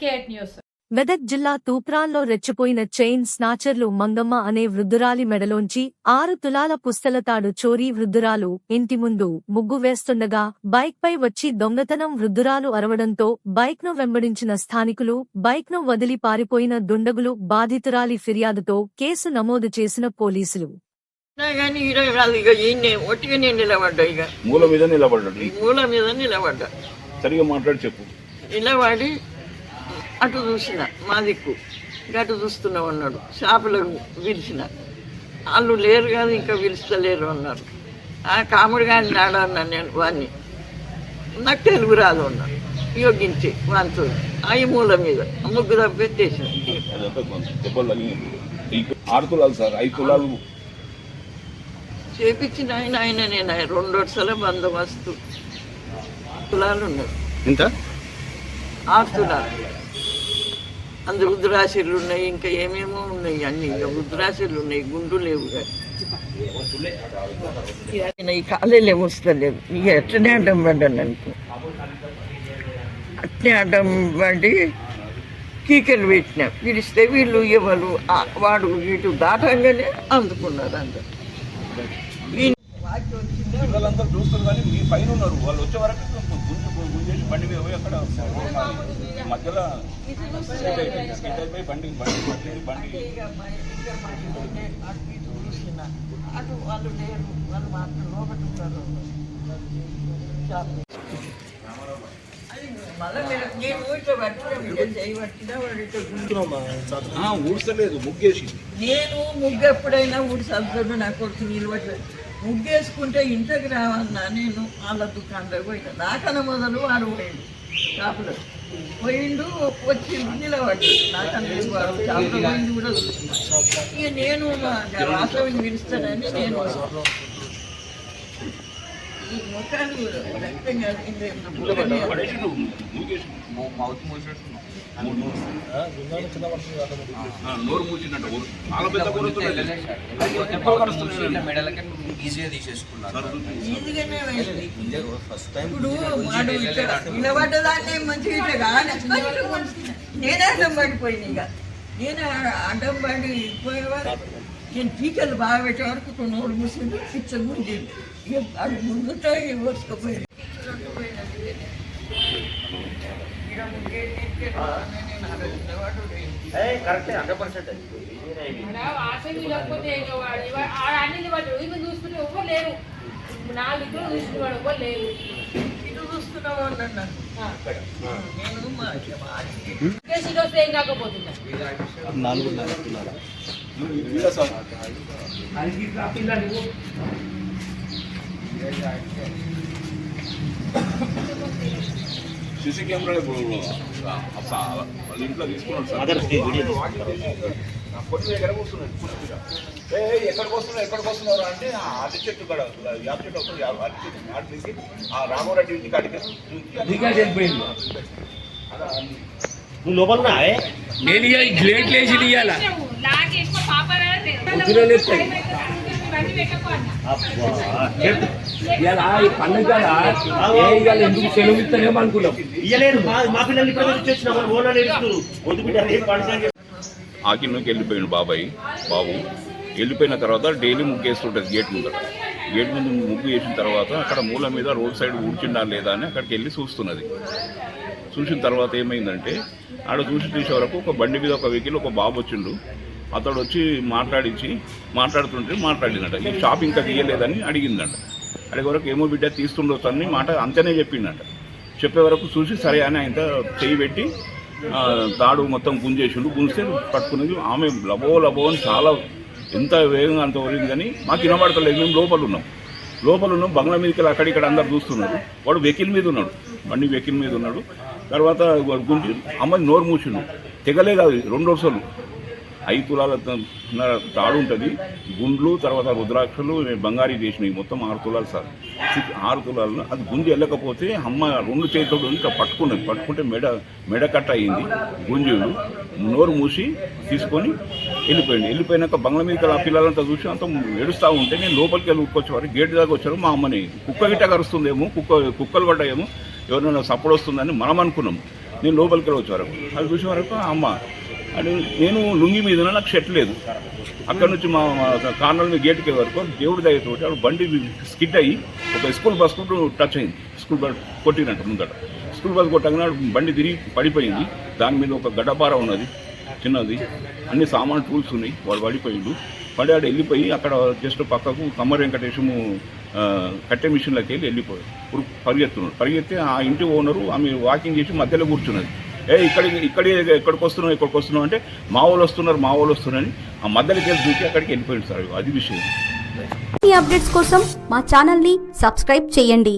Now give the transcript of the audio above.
Fake news. Medak జిల్లా తూప్రాన్లో రెచ్చిపోయిన chain స్నాచర్లు Mangamma అనే వృద్ధురాలి మెడలోంచి ఆరు తులాల పుస్తలతాడు చోరీ వృద్ధురాలు ఇంటి ముందు ముగ్గు వేస్తుండగా బైక్పై వచ్చి దొంగతనం వృద్ధురాలు అరవడంతో బైక్ను వెంబడించిన స్థానికులు బైక్ను వదిలి పారిపోయిన దుండగులు బాధితురాలి ఫిర్యాదుతో కేసు నమోదు చేసిన పోలీసులు. మూల మీద నిలబడ్డా. సరిగా మాట్లాడి చెప్పు. నిలబడి అటు చూసిన మా దిక్కు. ఇక అటు చూస్తున్నావు అన్నాడు. షాపులకు పిలిచిన వాళ్ళు లేరు కాదు ఇంకా పిలుస్తలేరు అన్నారు. ఆ కాముడు కానీ నాడు అన్నాను నేను వాడిని నాకు తెలుగు రాదు అన్నాడు యోగించి వాంతో ఆ ఈ మూల మీద. ముగ్గు తప్పెత్తేసిన అదంతా కొంత దెబ్బలు తగిలింది. ఈ ఆరు తులాలు సార్ ఐదు తులాలు. చేపించిన ఆయన ఆయన నేను ఆయన రెండు వరుసల బందోబస్తు తులాలు ఉన్నాయి. ఆపుతున్నారు. అందులో రుద్రాశీలు ఉన్నాయి ఇంకా ఏమేమో ఉన్నాయి అన్ని. ఇంకా రుద్రాశీలు ఉన్నాయి గుండు లేవు ఈ కాలేలే వస్తలేదు. ఇక ఎట్లనే అడ్డం పడ్డాను అనుకో అట్నే అడ్డం పడి కీకెలు పెట్టినా. పిలిస్తే వీళ్ళు ఎవరు? వాడు ఇటు దాటంగానే అందుకున్నారు అందరు. పిల్లలందరూ చూస్తారు కానీ మీ పైన ఉన్నారు. వాళ్ళు వచ్చే వరకు గుంజు గుంజేసి బండి మీద పోయి అక్కడ మధ్యలో స్కిడ్ అయిపోయి స్కిడ్ అయిపోయి బండి బండి పట్టింది బండి అటు వాళ్ళు లేరు. వాళ్ళు మాత్రం ఊడ్చలేదు ముగ్గేసి నేను ముగ్గు ఎప్పుడైనా ఊడి సర్దును నా కొడుకు నిలబడలేదు. ముగ్గేసుకుంటే ఇంటికి రావన్నా నేను వాళ్ళ దుకాణంలో పోయినా. దాకన మొదలు వాడు పోయిండు. షాపులో పోయిండు వచ్చి నిలబడ్డాడు దాకన వాడు షాపులో పోయింది కూడా చూసిన ఇక నేను రాష్ట్రం పిలుస్తానని నేను ఈ నోరు చాలా పెద్ద ఈజీగా తీసేసుకున్నారు నిలబడ్డదాన్ని మంచిగా నేనే అడ్డం పడిపోయింది ఇక నేను అడ్డం పడి పోయేవారు నేను టీచర్లు బాగా పెట్టే వరకు ఒక నోరు మూసింది ముందు ఇక అది ముందుతో ఈమె చూసుకుంటే ఎవ్వరు లేరు. నాలుగు ఇద్దరు చూసుకునేవాడు ఎవ్వరు లేరు. ఇటు సీసీ కెమెరా ఇప్పుడు వాళ్ళ ఇంట్లో తీసుకున్నాడు సార్. కొట్టు దగ్గర కూర్చున్నాడు కొట్టు దగ్గర. ఏ ఎక్కడికి వస్తున్నావు ఎక్కడికి వస్తున్నారు అంటే ఆ అరటి చెట్టు కాడ యాప చెట్టు అరటి చెట్టు ఆడ తీసి ఆ రామారెడ్డి ఇంటికి అడిగి నువ్వు లోపల నేను ఇక గ్లేట్ లేచి ఈ పండుగ ఎందుకు సెలవు ఇస్తానేమో అనుకున్నాం. ఇయ్యలేరు మా పిల్లల్ని ఇప్పుడు వచ్చేసిన ఓనర్ ఎడుతున్నారు వద్దు బిడ్డ ఆకిలోకి వెళ్ళిపోయాడు బాబాయ్ బాబు. వెళ్ళిపోయిన తర్వాత డైలీ ముగ్గు వేస్తుంటుంది గేట్ ముందర. గేట్ ముందు ముగ్గు వేసిన తర్వాత అక్కడ మూల మీద రోడ్ సైడ్ ఊడ్చిండా లేదా అని అక్కడికి వెళ్ళి చూస్తున్నది. చూసిన తర్వాత ఏమైందంటే ఆడ చూసి చూసే వరకు ఒక బండి మీద ఒక వెహికల్ ఒక బాబు వచ్చిండు. అతడు వచ్చి మాట్లాడించి మాట్లాడుతుంటే మాట్లాడిందట. ఈ షాప్ ఇంకా తీయలేదని అడిగిందంట. అడిగే వరకు ఏమో బిడ్డ తీస్తుండొచ్చు అని మాట అంతనే చెప్పిండట. చెప్పే వరకు చూసి సరే అని ఆయన చెయ్యి పెట్టి తాడు మొత్తం గుంజేసిండు గుంజితే పట్టుకునేది ఆమె లబో లబో అని చాలా ఎంత వేగంగా అంత వరింది కానీ మాకు వినబడతలేదు. మేము లోపల ఉన్నాం. లోపల ఉన్నాం బంగ్లా మీదకి వెళ్ళి అక్కడిక్కడ అందరు చూస్తున్నారు. వాడు వెహికల్ మీద ఉన్నాడు. బండి వెహికల్ మీద ఉన్నాడు. తర్వాత గుంజి అమ్మది నోరు మూసిండు. తెగలే కాదు రెండు రోజులు. ఐదు తులాల తాడు ఉంటుంది. గుండ్లు తర్వాత రుద్రాక్షలు బంగారీ చేసినవి. మొత్తం ఆరు తులాలు సార్. ఆరు తులాలు అది గుంజి వెళ్ళకపోతే అమ్మ రెండు చేతులు ఇంకా పట్టుకున్నది. పట్టుకుంటే మెడ మెడ కట్ట అయింది. గుంజులు. నోరు మూసి తీసుకొని వెళ్ళిపోయింది. వెళ్ళిపోయినాక బంగ్లా మీద ఆ పిల్లలంతా చూసి అంత ఏడుస్తూ ఉంటే నేను లోపలికి వెళ్ళి ఉక్కొచ్చేవారు గేట్ దాకా వచ్చారు మా అమ్మని కుక్క గిట్ట కరుస్తుందేమో కుక్క కుక్కలు పడ్డాయేమో ఎవరైనా సపోర్ట్ వస్తుందని మనం అనుకున్నాం. నేను లోపలికి వెళ్ళి వచ్చే వరకు. అది చూసే వరకు అమ్మ అని నేను లుంగి మీద నాకు షర్ట్ లేదు. అక్కడ నుంచి మా కార్నర్ మీద గేట్కి వరకు దేవుడి దయతోటి ఆవిడ బండి స్కిట్ అయ్యి ఒక స్కూల్ బస్ కొట్టు టచ్ అయింది. స్కూల్ బస్ కొట్టినట్టు ముందట. స్కూల్ బస్ కొట్టగానే బండి తిరిగి పడిపోయింది. దాని మీద ఒక గడ్డపార ఉన్నది చిన్నది. అన్ని సామాన్ టూల్స్ ఉన్నాయి వాడు పడిపోయిండు. పడి ఆడ వెళ్ళిపోయి అక్కడ జస్ట్ పక్కకు కమ్మర్ వెంకటేశము కట్టె మిషన్లోకి వెళ్ళి వెళ్ళిపోయాడు. ఇప్పుడు పరిగెత్తున్నాడు. పరిగెత్తి ఆ ఇంటి ఓనరు ఆమె వాకింగ్ చేసి మధ్యలో కూర్చున్నది. ఏ ఇక్కడ ఇక్కడ ఎక్కడికి వస్తున్నావు ఇక్కడికి వస్తున్నావు అంటే మా వాళ్ళు వస్తున్నారు మా వాళ్ళు వస్తున్నారని ఆ మధ్యలోకి వెళ్ళి దూకి అక్కడికి వెళ్ళిపోయింది సార్. అది విషయం. అప్డేట్స్ కోసం మా ఛానల్ని సబ్స్క్రైబ్ చేయండి.